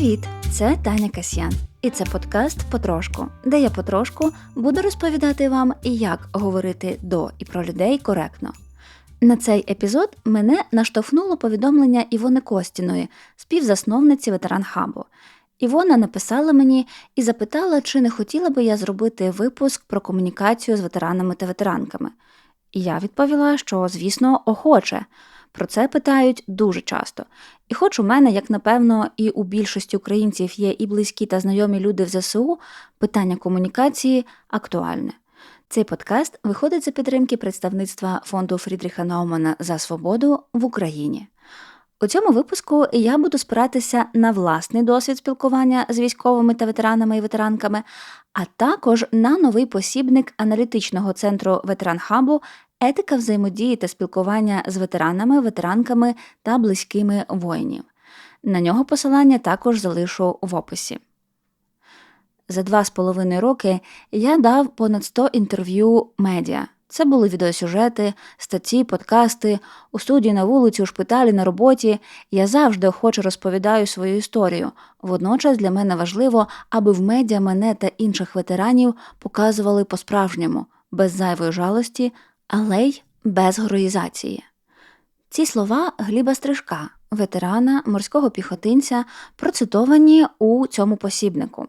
Привіт! Це Таня Касьян, і це подкаст Потрошку, де я потрошку буду розповідати вам, як говорити до і про людей коректно. На цей епізод мене наштовхнуло повідомлення Івони Костіної, співзасновниці ветеран хабу. Івона написала мені і запитала, чи не хотіла би я зробити випуск про комунікацію з ветеранами та ветеранками. І я відповіла, що, звісно, охоче. Про це питають дуже часто. І хоч у мене, як напевно, і у більшості українців є і близькі та знайомі люди в ЗСУ, питання комунікації актуальне. Цей подкаст виходить за підтримки представництва фонду Фрідріха Наумана за свободу в Україні. У цьому випуску я буду спиратися на власний досвід спілкування з військовими та ветеранами і ветеранками, а також на новий посібник аналітичного центру ветеран хабу етика взаємодії та спілкування з ветеранами, ветеранками та близькими воїнів. На нього посилання також залишу в описі. За два з половиною роки я дав понад 100 інтерв'ю медіа. Це були відеосюжети, статті, подкасти, у студії на вулиці, у шпиталі, на роботі. Я завжди охоче розповідаю свою історію. Водночас для мене важливо, аби в медіа мене та інших ветеранів показували по-справжньому, без зайвої жалості, але й без героїзації. Ці слова Гліба Стрижка, ветерана морського піхотинця, процитовані у цьому посібнику.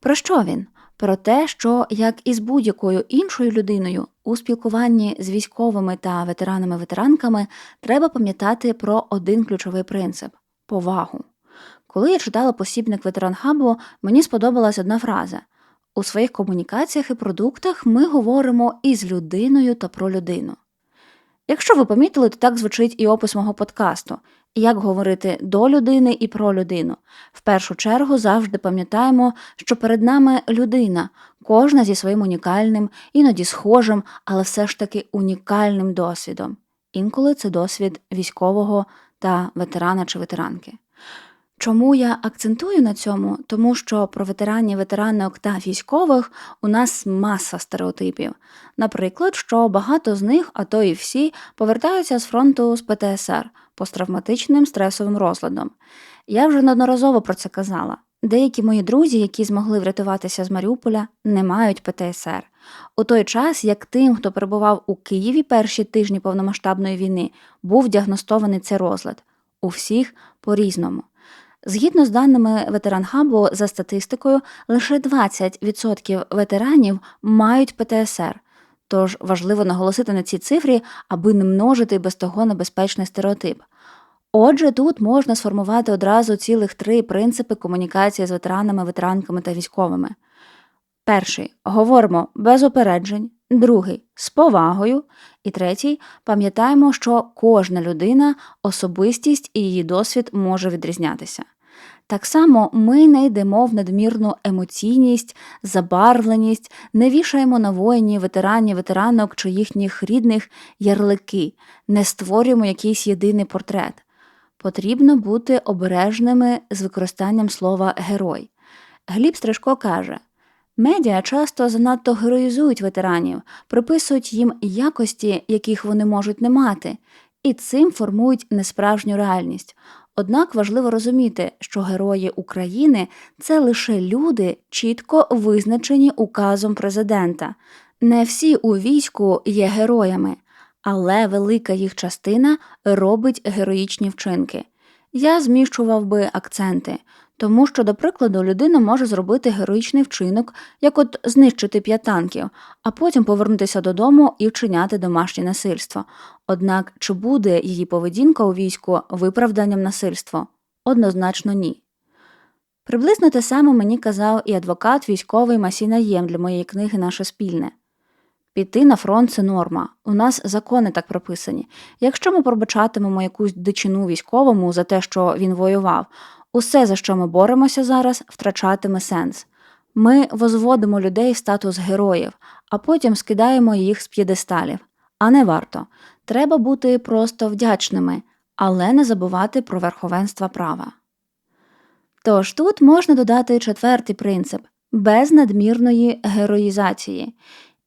Про що він? Про те, що як і з будь-якою іншою людиною у спілкуванні з військовими та ветеранами-ветеранками треба пам'ятати про один ключовий принцип повагу. Коли я читала посібник ветеран хабу, мені сподобалась одна фраза у своїх комунікаціях і продуктах ми говоримо із людиною та про людину. Якщо ви помітили, то так звучить і опис мого подкасту, як говорити до людини і про людину. В першу чергу завжди пам'ятаємо, що перед нами людина, кожна зі своїм унікальним, іноді схожим, але все ж таки унікальним досвідом. Інколи це досвід військового та ветерана чи ветеранки. Чому я акцентую на цьому? Тому що про ветеранів, ветеранок та військових у нас маса стереотипів. Наприклад, що багато з них, а то і всі, повертаються з фронту з ПТСР посттравматичним стресовим розладом. Я вже неодноразово про це казала. Деякі мої друзі, які змогли врятуватися з Маріуполя, не мають ПТСР. У той час, як тим, хто перебував у Києві перші тижні повномасштабної війни, був діагностований цей розлад. У всіх по різному. Згідно з даними ветеранхабу, за статистикою, лише 20% ветеранів мають ПТСР. Тож важливо наголосити на цій цифрі, аби не множити без того небезпечний стереотип. Отже, тут можна сформувати одразу цілих три принципи комунікації з ветеранами, ветеранками та військовими. Перший говоримо без опереджень, другий з повагою, і третій пам'ятаємо, що кожна людина, особистість і її досвід може відрізнятися. Так само ми не йдемо в надмірну емоційність, забарвленість, не вішаємо на воїні, ветеранів, ветеранок чи їхніх рідних ярлики, не створюємо якийсь єдиний портрет. Потрібно бути обережними з використанням слова герой. Гліб Стрижко каже медіа часто занадто героїзують ветеранів, приписують їм якості, яких вони можуть не мати, і цим формують несправжню реальність. Однак важливо розуміти, що герої України це лише люди, чітко визначені указом президента. Не всі у війську є героями, але велика їх частина робить героїчні вчинки. Я зміщував би акценти. Тому що, до прикладу, людина може зробити героїчний вчинок, як от знищити п'ять танків, а потім повернутися додому і вчиняти домашнє насильство. Однак чи буде її поведінка у війську виправданням насильства? Однозначно ні. Приблизно те саме мені казав і адвокат військовий Масіна Єм для моєї книги Наше спільне. Піти на фронт це норма. У нас закони так прописані. Якщо ми пробачатимемо якусь дичину військовому за те, що він воював, Усе, за що ми боремося зараз, втрачатиме сенс. Ми возводимо людей статус героїв, а потім скидаємо їх з п'єдесталів. А не варто. Треба бути просто вдячними, але не забувати про верховенство права. Тож тут можна додати четвертий принцип без надмірної героїзації.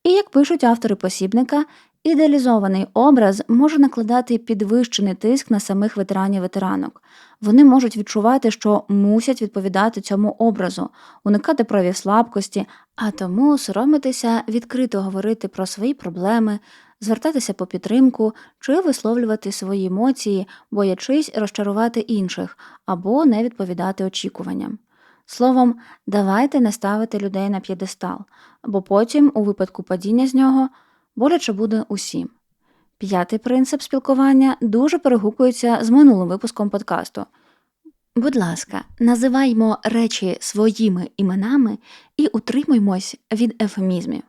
І, як пишуть автори посібника, Ідеалізований образ може накладати підвищений тиск на самих ветеранів ветеранок. Вони можуть відчувати, що мусять відповідати цьому образу, уникати проявів слабкості, а тому соромитися відкрито говорити про свої проблеми, звертатися по підтримку чи висловлювати свої емоції, боячись розчарувати інших або не відповідати очікуванням. Словом, давайте не ставити людей на п'єдестал, бо потім, у випадку падіння з нього, боляче буде усім. П'ятий принцип спілкування дуже перегукується з минулим випуском подкасту. Будь ласка, називаймо речі своїми іменами і утримуймось від ефемізмів.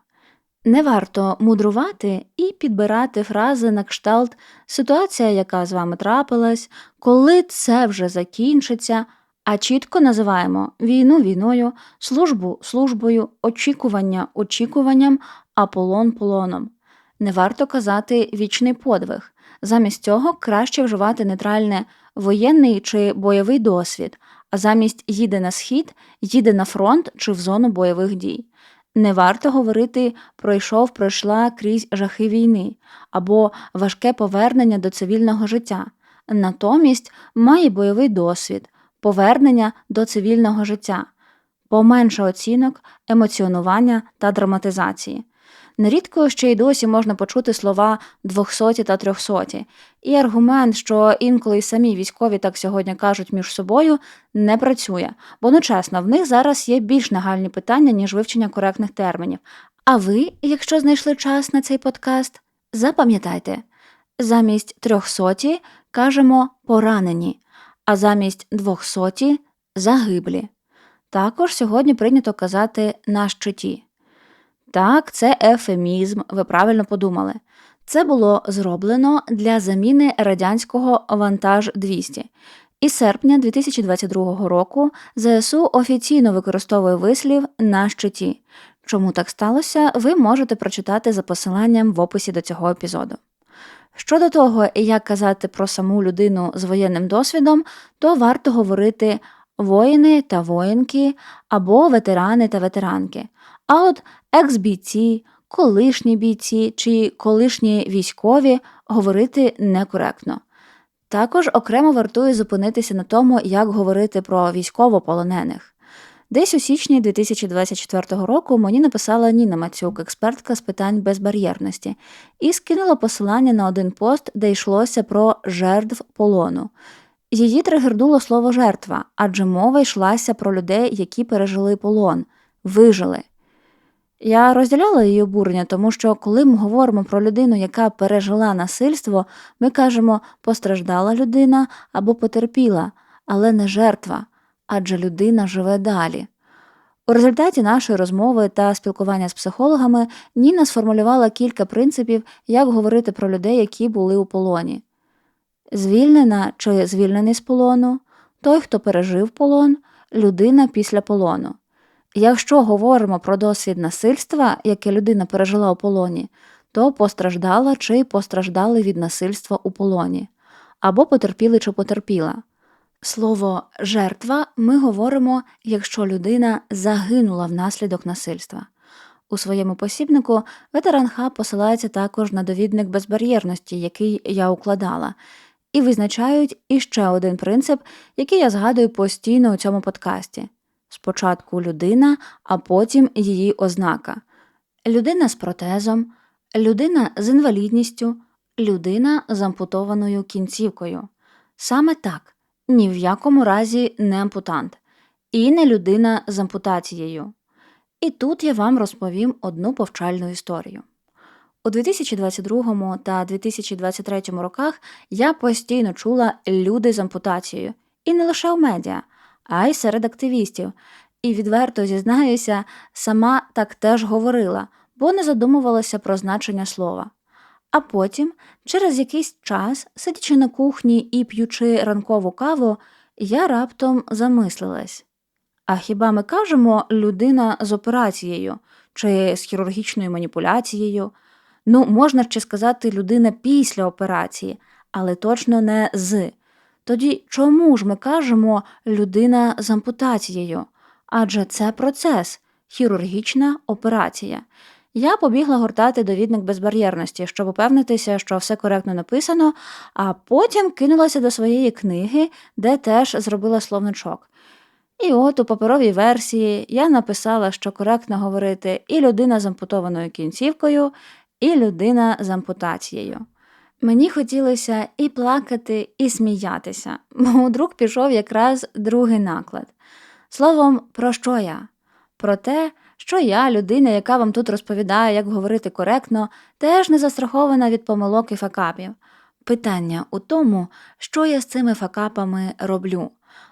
Не варто мудрувати і підбирати фрази на кшталт ситуація, яка з вами трапилась, коли це вже закінчиться, а чітко називаємо війну війною, службу службою, очікування очікуванням, а полон полоном. Не варто казати вічний подвиг. Замість цього краще вживати нейтральне воєнний чи бойовий досвід, а замість їде на схід, їде на фронт чи в зону бойових дій. Не варто говорити пройшов, пройшла крізь жахи війни або важке повернення до цивільного життя. Натомість має бойовий досвід, повернення до цивільного життя, поменше оцінок, емоціонування та драматизації. Нерідко ще й досі можна почути слова двохсоті та трьохсоті, і аргумент, що інколи й самі військові так сьогодні кажуть між собою, не працює, бо ну чесно, в них зараз є більш нагальні питання, ніж вивчення коректних термінів. А ви, якщо знайшли час на цей подкаст, запам'ятайте, замість трьохсоті кажемо поранені, а замість двохсоті загиблі. Також сьогодні прийнято казати на щиті. Так, це ефемізм, ви правильно подумали. Це було зроблено для заміни радянського вантаж 200. Із серпня 2022 року ЗСУ офіційно використовує вислів на щиті. Чому так сталося, ви можете прочитати за посиланням в описі до цього епізоду. Щодо того, як казати про саму людину з воєнним досвідом, то варто говорити воїни та воїнки або ветерани та ветеранки. А от екс-бійці, колишні бійці чи колишні військові говорити некоректно. Також окремо вартує зупинитися на тому, як говорити про військовополонених. Десь у січні 2024 року мені написала Ніна Мацюк, експертка з питань безбар'єрності, і скинула посилання на один пост, де йшлося про жертв полону. Її тригернуло слово жертва, адже мова йшлася про людей, які пережили полон, вижили. Я розділяла її обурення, тому що коли ми говоримо про людину, яка пережила насильство, ми кажемо постраждала людина або потерпіла, але не жертва, адже людина живе далі. У результаті нашої розмови та спілкування з психологами Ніна сформулювала кілька принципів, як говорити про людей, які були у полоні. Звільнена чи звільнений з полону, той, хто пережив полон, людина після полону. Якщо говоримо про досвід насильства, яке людина пережила у полоні, то постраждала чи постраждали від насильства у полоні, або потерпіли чи потерпіла. Слово жертва ми говоримо, якщо людина загинула внаслідок насильства. У своєму посібнику ветеран Х посилається також на довідник безбар'єрності, який я укладала, і визначають іще один принцип, який я згадую постійно у цьому подкасті. Спочатку людина, а потім її ознака. Людина з протезом, людина з інвалідністю, людина з ампутованою кінцівкою. Саме так, ні в якому разі не ампутант, і не людина з ампутацією. І тут я вам розповім одну повчальну історію. У 2022 та 2023 роках я постійно чула люди з ампутацією, і не лише у медіа а й серед активістів. І відверто зізнаюся, сама так теж говорила, бо не задумувалася про значення слова. А потім, через якийсь час, сидячи на кухні і п'ючи ранкову каву, я раптом замислилась. А хіба ми кажемо людина з операцією чи з хірургічною маніпуляцією? Ну, можна ще сказати людина після операції, але точно не з. Тоді чому ж ми кажемо людина з ампутацією? Адже це процес, хірургічна операція. Я побігла гортати довідник безбар'єрності, щоб упевнитися, що все коректно написано, а потім кинулася до своєї книги, де теж зробила словничок. І от у паперовій версії я написала, що коректно говорити і людина з ампутованою кінцівкою, і людина з ампутацією. Мені хотілося і плакати, і сміятися, бо друг пішов якраз другий наклад. Словом, про що я? Про те, що я, людина, яка вам тут розповідає, як говорити коректно, теж не застрахована від помилок і факапів. Питання у тому, що я з цими факапами роблю.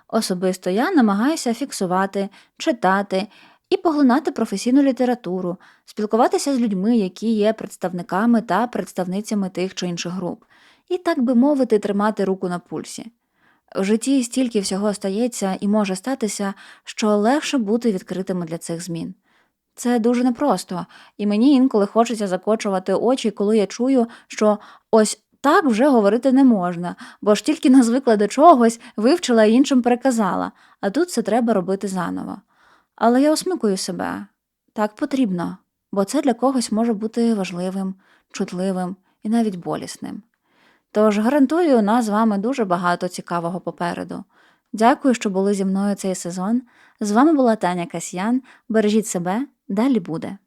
Особисто я намагаюся фіксувати, читати і поглинати професійну літературу, спілкуватися з людьми, які є представниками та представницями тих чи інших груп, і, так би мовити, тримати руку на пульсі. В житті стільки всього стається і може статися, що легше бути відкритими для цих змін. Це дуже непросто, і мені інколи хочеться закочувати очі, коли я чую, що ось так вже говорити не можна, бо ж тільки назвикла до чогось, вивчила і іншим переказала, а тут все треба робити заново. Але я осмикую себе так потрібно, бо це для когось може бути важливим, чутливим і навіть болісним. Тож гарантую, у нас з вами дуже багато цікавого попереду. Дякую, що були зі мною цей сезон. З вами була Таня Касьян. Бережіть себе, далі буде.